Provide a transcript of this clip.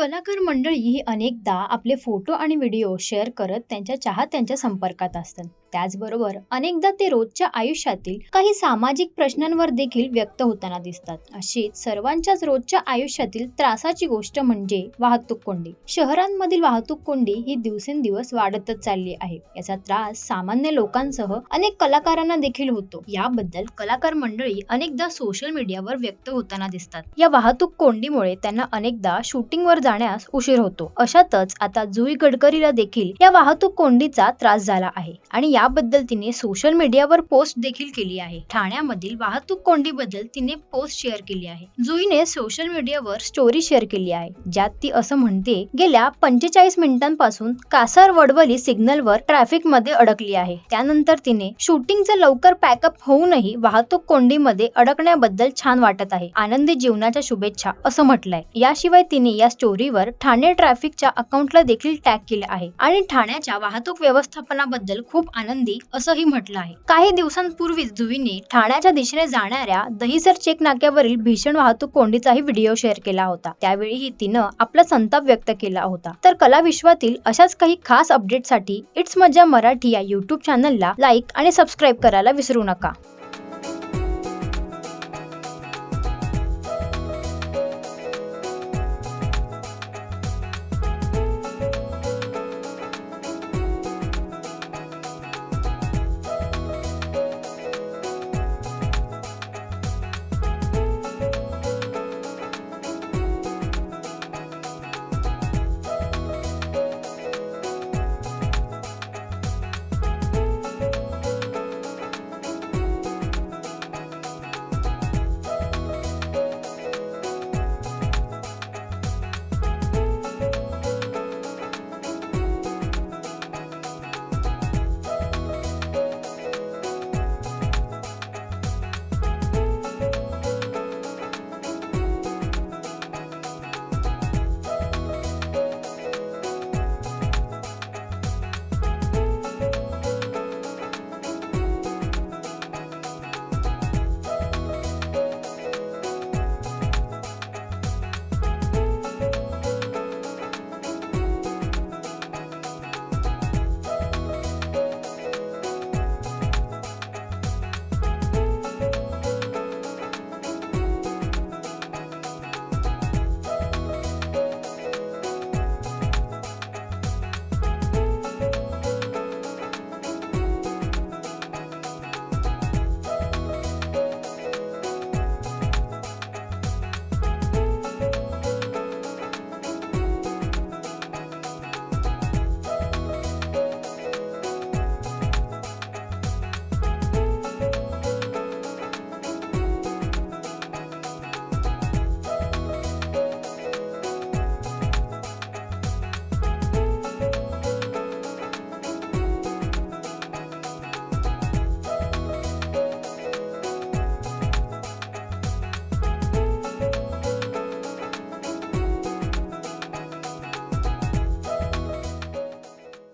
कलाकार मंडळी ही अनेकदा आपले फोटो आणि व्हिडिओ शेअर करत त्यांच्या चाहत्यांच्या संपर्कात असतात. त्याचबरोबर अनेकदा ते रोजच्या आयुष्यातील काही सामाजिक प्रश्नांवर देखील व्यक्त होताना दिसतात. अशीच सर्वांच्याच रोजच्या आयुष्यातील त्रासाची गोष्ट म्हणजे वाहतूक कोंडी. शहरांमधील वाहतूक कोंडी ही दिवसेंदिवस वाढतच चालली आहे. याचा त्रास सामान्य लोकांसह अनेक कलाकारांना देखील होतो. याबद्दल कलाकार मंडळी अनेकदा सोशल मीडियावर व्यक्त होताना दिसतात. या वाहतूक कोंडीमुळे त्यांना अनेकदा शूटिंगवर जाण्यास उशीर होतो. अशातच आता जुई गडकरीला देखील या वाहतूक कोंडीचा त्रास झाला आहे. आणि याबद्दल तिने सोशल मीडियावर पोस्ट देखील केली आहे. ठाण्यामधील वाहतूक कोंडीबद्दल तिने पोस्ट शेअर केली आहे. जुईने सोशल मीडियावर स्टोरी शेअर केली आहे. ज्यात ती असं म्हणते गेल्या पंचेचाळीस मिनिटांपासून कासार वडवली सिग्नलवर ट्रॅफिकमध्ये अडकली आहे. त्यानंतर तिने शूटिंगचं लवकर पॅकअप होऊनही वाहतूक कोंडीमध्ये अडकण्याबद्दल छान वाटत आहे. आनंदी जीवनाच्या शुभेच्छा असं म्हटलंय. याशिवाय तिने या स्टोरीवर ठाणे ट्रॅफिकच्या अकाउंटला देखील टॅग केले आहे. आणि ठाण्याच्या वाहतूक व्यवस्थापनाबद्दल खूप आनंद असंही म्हटलं आहे. काही दिवसांपूर्वीच जुईने ठाण्याच्या दिशेने जाणाऱ्या दहिसर चेक नाक्यावरील भीषण वाहतूक कोंडीचाही व्हिडिओ शेअर केला होता. त्यावेळीही तिनं आपला संताप व्यक्त केला होता. तर कला विश्वातील अशाच काही खास अपडेटसाठी इट्स मज्जा मराठी या युट्यूब चॅनलला लाईक आणि सबस्क्राईब करायला विसरू नका.